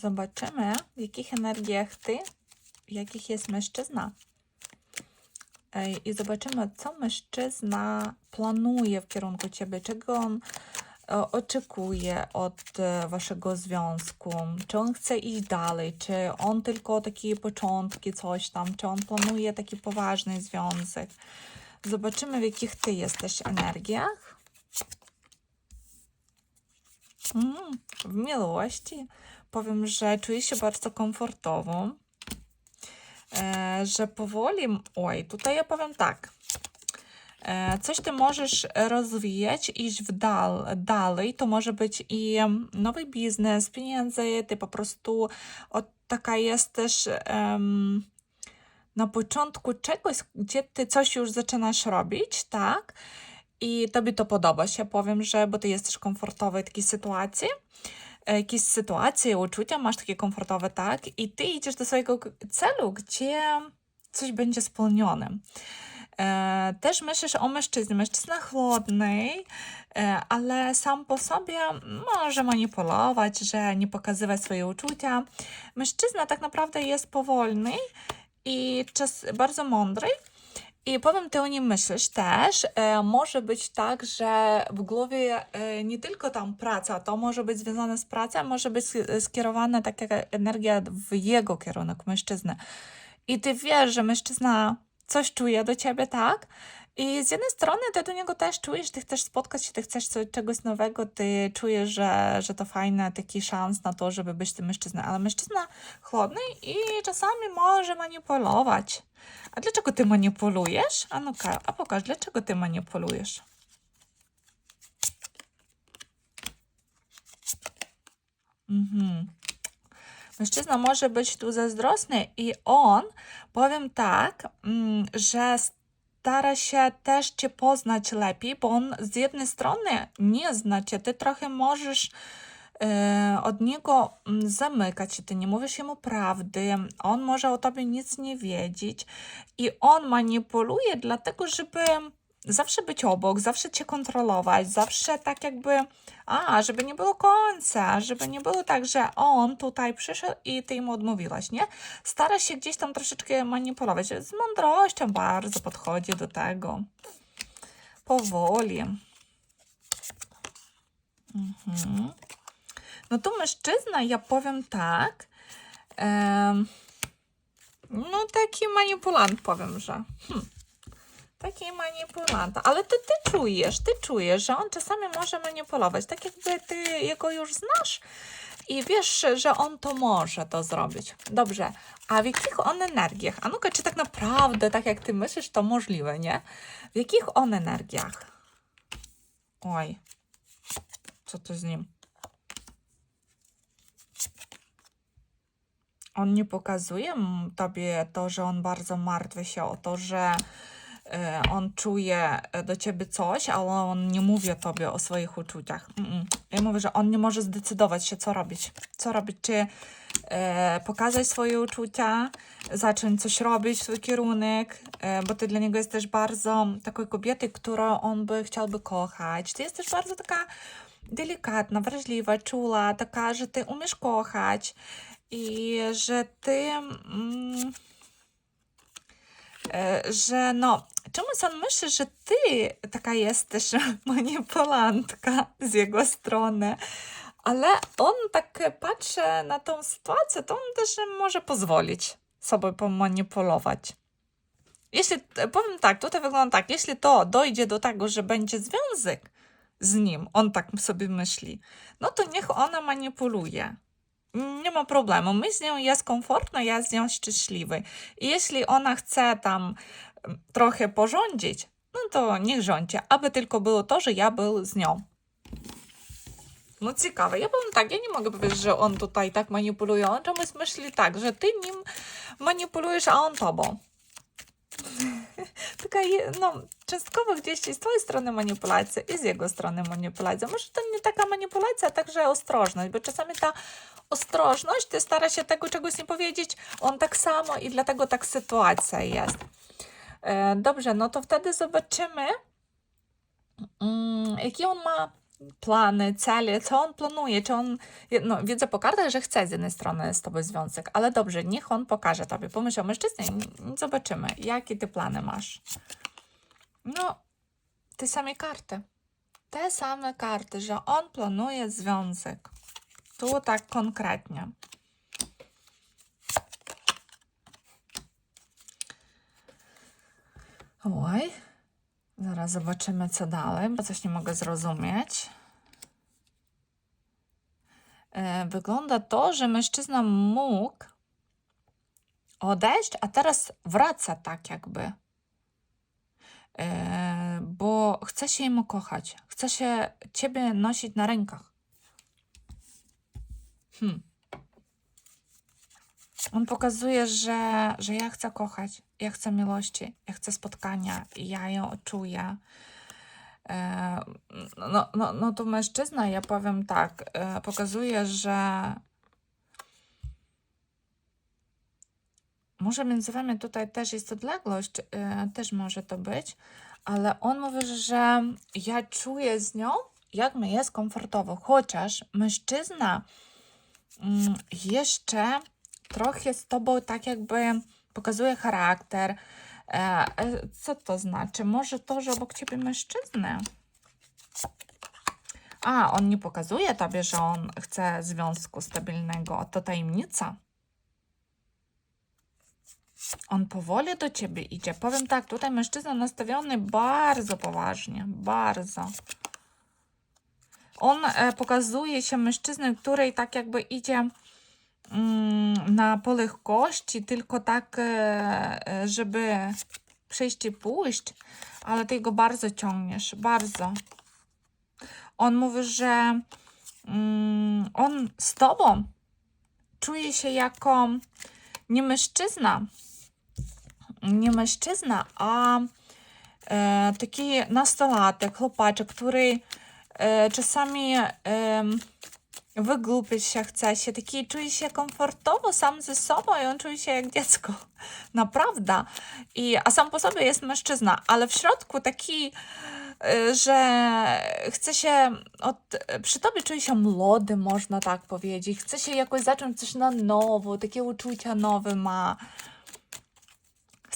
Zobaczymy, w jakich energiach ty, w jakich jest mężczyzna. I zobaczymy, co mężczyzna planuje w kierunku ciebie, czego on e, oczekuje od e, waszego związku, czy on chce iść dalej, czy on tylko takie początki, coś tam, czy on planuje taki poważny związek. Zobaczymy, w jakich ty jesteś energiach. Mm, w miłości powiem, że czuję się bardzo komfortowo, e, że powoli, oj, tutaj ja powiem tak, e, coś ty możesz rozwijać, iść w dal, dalej, to może być i nowy biznes, pieniądze, ty po prostu od, taka jesteś em, na początku czegoś, gdzie ty coś już zaczynasz robić, tak? I tobie to podoba się, powiem, że bo ty jesteś komfortowy w takiej sytuacji, jakieś sytuacje, uczucia masz takie komfortowe, tak? I ty idziesz do swojego celu, gdzie coś będzie spełnione. E, Też myślisz o mężczyźnie. Mężczyzna chłodny, e, ale sam po sobie może manipulować, że nie pokazywać swoje uczucia. Mężczyzna tak naprawdę jest powolny i czas bardzo mądry. I powiem, ty o nim myślisz też. E, może być tak, że w głowie e, nie tylko tam praca, to może być związane z pracą, może być sk- skierowana taka energia w jego kierunek, mężczyzny. I ty wiesz, że mężczyzna coś czuje do ciebie, tak? I z jednej strony ty do niego też czujesz, ty chcesz spotkać się, ty chcesz co- czegoś nowego, ty czujesz, że, że to fajny taki szans na to, żeby być tym mężczyzną, ale mężczyzna chłodny i czasami może manipulować. A dlaczego ty manipulujesz? A no a pokaż, dlaczego ty manipulujesz? Mhm. Mężczyzna może być tu zazdrosny i on, powiem tak, mm, że stara się też cię poznać lepiej, bo on z jednej strony nie zna cię, ty trochę możesz e, od niego mm, zamykać się, ty nie mówisz jemu prawdy, on może o tobie nic nie wiedzieć i on manipuluje dlatego, żeby zawsze być obok, zawsze cię kontrolować, zawsze tak jakby, a, żeby nie było końca, żeby nie było tak, że on tutaj przyszedł i ty mu odmówiłaś, nie? Stara się gdzieś tam troszeczkę manipulować, z mądrością bardzo podchodzi do tego. Powoli. Mhm. No to mężczyzna, ja powiem tak, no taki manipulant powiem, że hm, taki manipulant, ale to ty czujesz, ty czujesz, że on czasami może manipulować, tak jakby ty jego już znasz i wiesz, że on to może to zrobić. Dobrze, a w jakich on energiach? A no czy tak naprawdę, tak jak ty myślisz, to możliwe, nie? W jakich on energiach? Oj, co to z nim? On nie pokazuje tobie to, że on bardzo martwi się o to, że on czuje e, do ciebie coś, ale on nie mówi tobie o swoich uczuciach. Ja mówię, że on nie może zdecydować się, co robić. Co robić, czy e, pokazać swoje uczucia, zacząć coś robić w swój kierunek, e, bo ty dla niego jesteś bardzo taką kobietą, którą on by chciałby kochać. Ty jesteś bardzo taka delikatna, wrażliwa, czula, taka, że ty umiesz kochać i że ty, mm, e, że no, czemuś on myśli, że ty taka jesteś manipulantka z jego strony, ale on tak patrzy na tą sytuację, to on też może pozwolić sobie pomanipulować. Jeśli, powiem tak, tutaj wygląda tak, jeśli to dojdzie do tego, że będzie związek z nim, on tak sobie myśli, no to niech ona manipuluje. Nie ma problemu. My z nią jest komfortno, ja z nią szczęśliwy. I jeśli ona chce tam em, trochę porządzić, no to niech rządzi, aby tylko było to, że ja był z nią. No ciekawe, ja powiem tak, ja nie mogę powiedzieć, że on tutaj tak manipuluje, on czemuś myśli tak, że ty nim manipulujesz, a on tobą. Taka, no, częstkowo gdzieś z twojej strony manipulacja i z jego strony manipulacja. Może to nie taka manipulacja, a także ostrożność, bo czasami ta ostrożność, ty stara się tego czegoś nie powiedzieć, on tak samo i dlatego tak sytuacja jest. E, dobrze, no to wtedy zobaczymy, mm, jaki on ma plany, cele, co on planuje, czy on, no widzę po kartach, że chce z jednej strony z tobą związek, ale dobrze, niech on pokaże tobie, pomyśl o mężczyźnie, zobaczymy, jakie ty plany masz. No, te same karty, te same karty, że on planuje związek, tu tak konkretnie. Oj, zaraz zobaczymy co dalej, bo coś nie mogę zrozumieć. E, Wygląda to, że mężczyzna mógł odejść, a teraz wraca tak jakby. E, Bo chce się jemu kochać, chce się ciebie nosić na rękach. Hmm. On pokazuje, że, że ja chcę kochać, ja chcę miłości, ja chcę spotkania, ja ją czuję. E, no, no, no to mężczyzna, ja powiem tak, e, pokazuje, że może między wami tutaj też jest odległość, e, też może to być, ale on mówi, że ja czuję z nią, jak mi jest komfortowo, chociaż mężczyzna mm, jeszcze trochę z tobą tak jakby pokazuje charakter. E, e, co to znaczy? Może to, że obok ciebie mężczyzny? A, on nie pokazuje tobie, że on chce związku stabilnego. To tajemnica. On powoli do ciebie idzie. Powiem tak, tutaj mężczyzna nastawiony bardzo poważnie. Bardzo. On e, pokazuje się mężczyzny, który tak jakby idzie mm, na polech kości, tylko tak, e, e, żeby przyjść i pójść, ale ty go bardzo ciągniesz, bardzo. On mówi, że mm, on z tobą czuje się jako nie mężczyzna, nie mężczyzna, a e, taki nastolatek, chłopaczek, który e, czasami e, się chce się, taki czuje się komfortowo sam ze sobą i on czuje się jak dziecko. Naprawdę. I, a sam po sobie jest mężczyzna, ale w środku taki, y, że chce się, od, przy tobie czuje się młody, można tak powiedzieć. Chce się jakoś zacząć coś na nowo, takie uczucia nowe ma.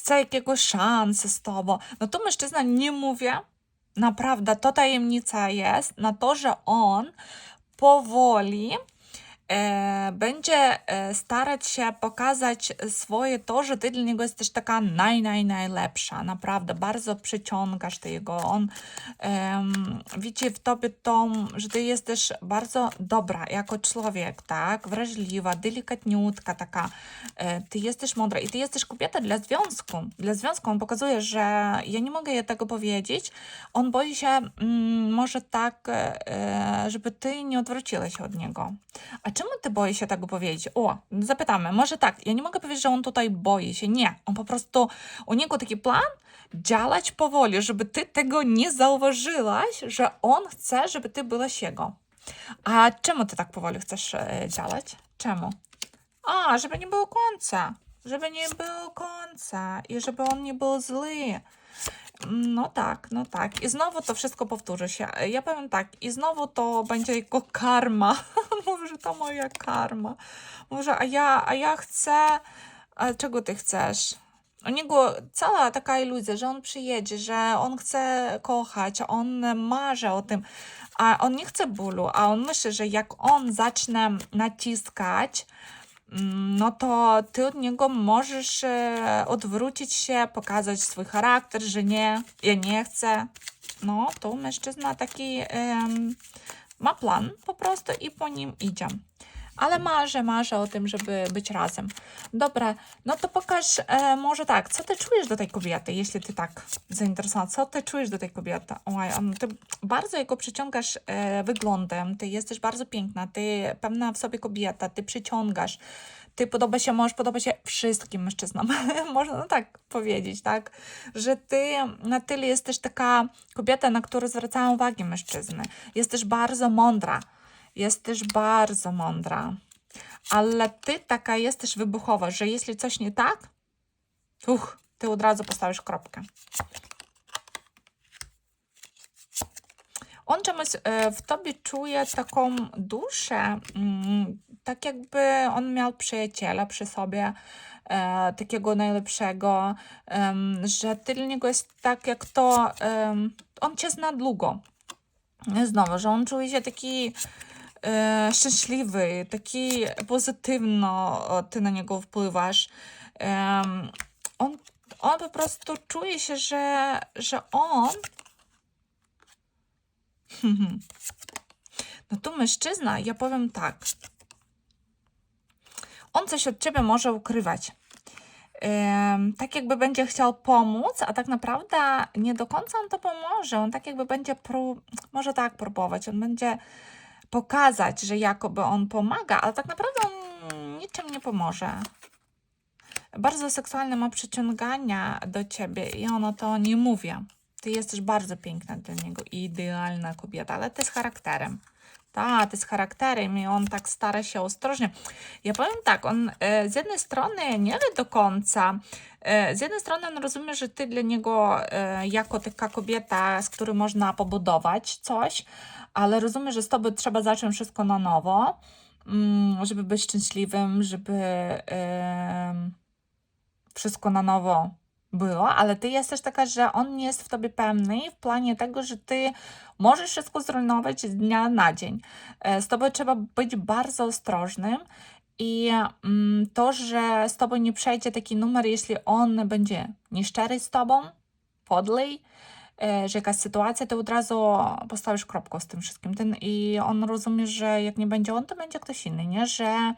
Chce jakiegoś szansy z tobą. No to mężczyzna nie mówię, naprawdę, to tajemnica jest na to, że on powoli będzie e, starać się pokazać swoje to, że ty dla niego jesteś taka naj, naj, najlepsza. Naprawdę, bardzo przyciągasz ty jego. On em, widzi w tobie to, że ty jesteś bardzo dobra jako człowiek, tak? Wrażliwa, delikatniutka taka. E, ty jesteś mądra i ty jesteś kobieta dla związku. Dla związku on pokazuje, że ja nie mogę jej tego powiedzieć. On boi się mm, może tak, e, żeby ty nie odwróciła się od niego. A czemu ty boisz się tego powiedzieć? O, zapytamy. Może tak, ja nie mogę powiedzieć, że on tutaj boi się. Nie, on po prostu, u niego taki plan działać powoli, żeby ty tego nie zauważyłaś, że on chce, żeby ty była jego. A czemu ty tak powoli chcesz e, działać? Czemu? A, żeby nie było końca. Żeby nie było końca i żeby on nie był zły. No tak, no tak. I znowu to wszystko powtórzy się. Ja powiem tak, i znowu to będzie jego karma. Mówię, że to moja karma. Może, a ja, a ja chcę. A czego ty chcesz? U niego cała taka iluzja, że on przyjedzie, że on chce kochać, on marzy o tym, a on nie chce bólu, a on myśli, że jak on zacznie naciskać, no to ty od niego możesz e, odwrócić się, pokazać swój charakter, że nie, ja nie chcę. No, to mężczyzna taki ma plan po prostu i po nim idzie. Ale marzę, marzę o tym, żeby być razem. Dobra, no to pokaż e, może tak, co ty czujesz do tej kobiety, jeśli ty tak zainteresowana, co ty czujesz do tej kobiety? Oj, on, ty bardzo jego przyciągasz e, wyglądem, ty jesteś bardzo piękna, ty pewna w sobie kobieta, ty przyciągasz, ty podoba się, możesz podobać się wszystkim mężczyznom, można no tak powiedzieć, tak, że ty na tyle jesteś taka kobieta, na którą zwracają uwagę mężczyzny, jesteś bardzo mądra, jesteś bardzo mądra, ale ty taka jesteś wybuchowa, że jeśli coś nie tak, uch, ty od razu postawisz kropkę. On czemuś e, w tobie czuje taką duszę, mm, tak jakby on miał przyjaciela przy sobie, e, takiego najlepszego, że ty dla niego jest tak jak to, on cię zna długo. Znowu, że on czuje się taki e, szczęśliwy, taki pozytywno e, ty na niego wpływasz. On, on po prostu czuje się, że, że on no tu mężczyzna, ja powiem tak. On coś od ciebie może ukrywać. Tak jakby będzie chciał pomóc, a tak naprawdę nie do końca on to pomoże. On tak jakby będzie pró- może tak próbować. On będzie pokazać, że jakoby on pomaga, ale tak naprawdę on niczym nie pomoże. Bardzo seksualne ma przyciągania do ciebie i ono to nie mówi. Ty jesteś bardzo piękna dla niego i idealna kobieta, ale ty z charakterem. Tak, ty z charakterem i on tak stara się ostrożnie. Ja powiem tak, on e, z jednej strony nie wie do końca, e, z jednej strony on rozumie, że ty dla niego e, jako taka kobieta, z którą można pobudować coś, ale rozumie, że z tobą trzeba zacząć wszystko na nowo, mm, żeby być szczęśliwym, żeby wszystko na nowo było, ale ty jesteś taka, że on nie jest w tobie pewny w planie tego, że ty możesz wszystko zrujnować z dnia na dzień. E, Z tobą trzeba być bardzo ostrożnym i mm, to, że z tobą nie przejdzie taki numer, jeśli on będzie nieszczery z tobą, podlej, e, że jakaś sytuacja, to od razu postawisz kropkę z tym wszystkim. Ten, I on rozumie, że jak nie będzie on, to będzie ktoś inny, nie? Że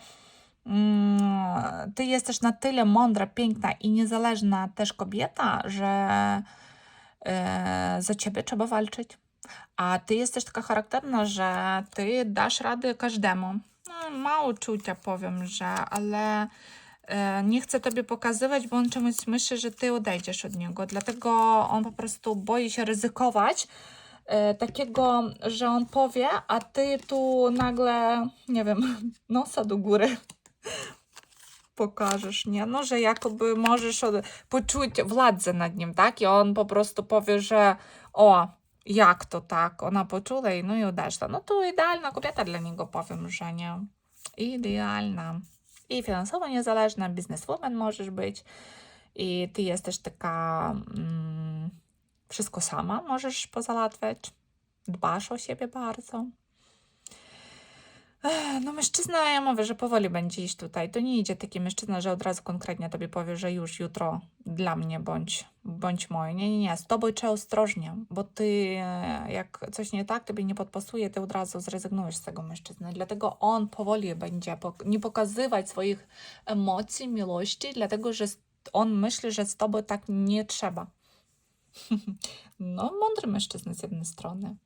ty jesteś na tyle mądra, piękna i niezależna też kobieta, że e, za ciebie trzeba walczyć. A ty jesteś taka charakterna, że ty dasz radę każdemu. No, mało czucia powiem, że, ale e, nie chcę tobie pokazywać, bo on czemuś myśli, że ty odejdziesz od niego. Dlatego on po prostu boi się ryzykować e, takiego, że on powie, a ty tu nagle, nie wiem, nosa do góry pokażesz, nie? No, że jakoby możesz od, poczuć władzę nad nim, tak? I on po prostu powie, że o, jak to tak? Ona poczula i no i odeszła. No to idealna kobieta dla niego, powiem, że nie. Idealna. I finansowo niezależna, bizneswoman możesz być. I ty jesteś taka mm, wszystko sama możesz pozałatwiać. Dbasz o siebie bardzo. No mężczyzna, ja mówię, że powoli będzie iść tutaj. To nie idzie taki mężczyzna, że od razu konkretnie tobie powie, że już jutro dla mnie bądź, bądź mój. Nie, nie, nie. Z tobą trzeba ostrożnie, bo ty e, jak coś nie tak, tobie nie podpasuje, ty od razu zrezygnujesz z tego mężczyzny. Dlatego on powoli będzie nie pokazywać swoich emocji, miłości, dlatego że on myśli, że z tobą tak nie trzeba. No, mądry mężczyzna z jednej strony.